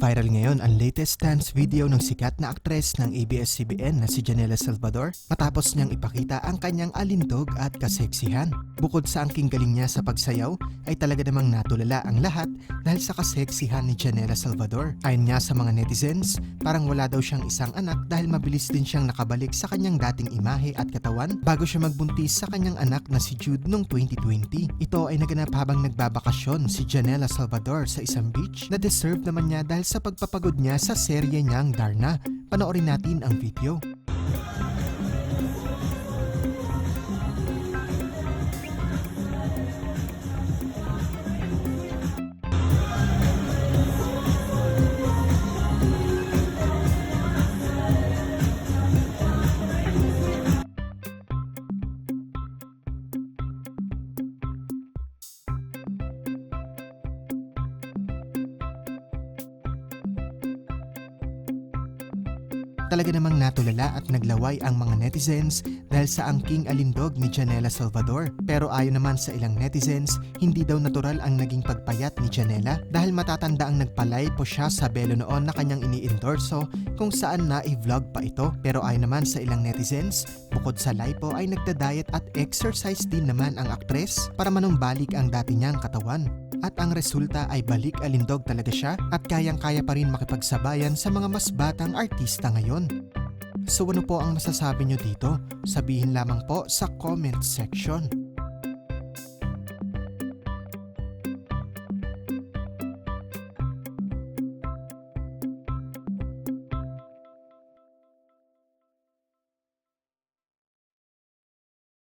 Viral ngayon ang latest dance video ng sikat na aktres ng ABS-CBN na si Janela Salvador matapos niyang ipakita ang kanyang alindog at kaseksihan. Bukod sa angking galing niya sa pagsayaw, ay talaga namang natulala ang lahat dahil sa kaseksihan ni Janela Salvador. Ayon nga sa mga netizens, parang wala daw siyang isang anak dahil mabilis din siyang nakabalik sa kanyang dating imahe at katawan bago siya magbuntis sa kanyang anak na si Jude noong 2020. Ito ay naganap habang nagbabakasyon si Janela Salvador sa isang beach na deserve naman niya dahil sa pagpapagod niya sa serye niyang Darna. Panoorin natin ang video. Talaga namang natulala at naglaway ang mga netizens dahil sa angking alindog ni Janela Salvador. Pero ayon naman sa ilang netizens, hindi daw natural ang naging pagpayat ni Janela dahil matatanda ang nagpalay po siya sa belo noon na kanyang ini-endorso kung saan na i-vlog pa ito. Pero ayon naman sa ilang netizens, bukod sa lipo ay nagda-diet at exercise din naman ang aktres para manumbalik ang dati niyang katawan. At ang resulta ay balik alindog talaga siya at kayang-kaya pa rin makipagsabayan sa mga mas batang artista ngayon. So ano po ang masasabi nyo dito? Sabihin lamang po sa comment section.